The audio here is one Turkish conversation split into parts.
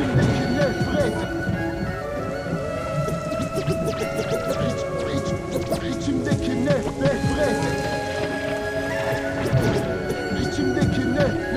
İçimdeki nefret İçimdeki ne nefret. İçimdeki ne nefret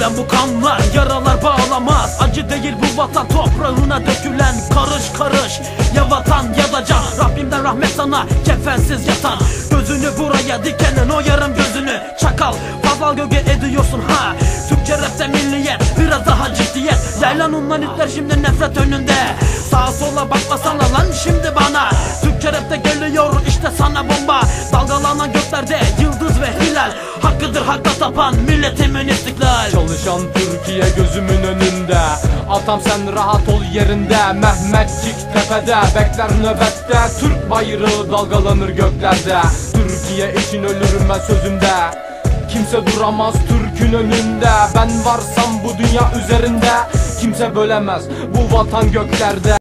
Dökülen bu kanlar yaralar bağlamaz. Acı değil bu vatan toprağına dökülen Karış karış. Ya vatan ya da can Rabbimden rahmet sana kefensiz yatan. Gözünü buraya dikenin o yarım gözünü Çakal. Fazla göge ediyorsun ha. Türkçe rapte milliyet biraz daha ciddiyet. Yaylan ondan itler şimdi nefret önünde. Sağa sola bakmasana lan şimdi bana Hakka tapan milletimin istiklal Çalışan Türkiye gözümün önünde. Atam sen rahat ol yerinde. Mehmetçik tepede. Bekler nöbette. Türk bayrağı dalgalanır göklerde. Türkiye için ölürüm ben sözümde. Kimse duramaz Türk'ün önünde. Ben varsam bu dünya üzerinde. Kimse bölemez bu vatan göklerde